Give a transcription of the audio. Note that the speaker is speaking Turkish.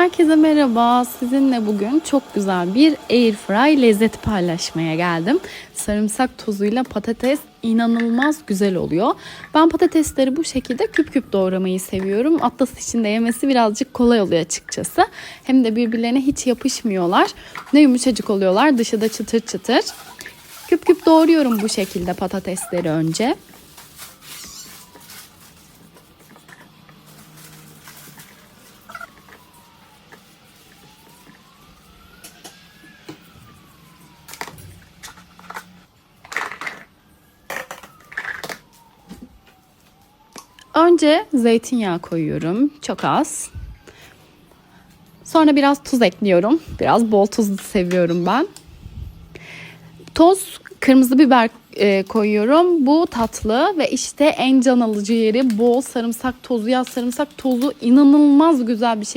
Herkese merhaba. Sizinle bugün çok güzel bir air fry lezzeti paylaşmaya geldim. Sarımsak tozuyla patates inanılmaz güzel oluyor. Ben patatesleri bu şekilde küp küp doğramayı seviyorum. Atlas içinde yemesi birazcık kolay oluyor açıkçası. Hem de birbirlerine hiç yapışmıyorlar. Ne yumuşacık oluyorlar. Dışı da çıtır çıtır. Küp küp doğruyorum bu şekilde patatesleri önce. Önce zeytinyağı koyuyorum. Çok az. Sonra biraz tuz ekliyorum. Biraz bol tuzlu seviyorum ben. Toz kırmızı biber e, koyuyorum. Bu tatlı ve işte en can alıcı yeri bol sarımsak tozu. Ya sarımsak tozu inanılmaz güzel bir şey.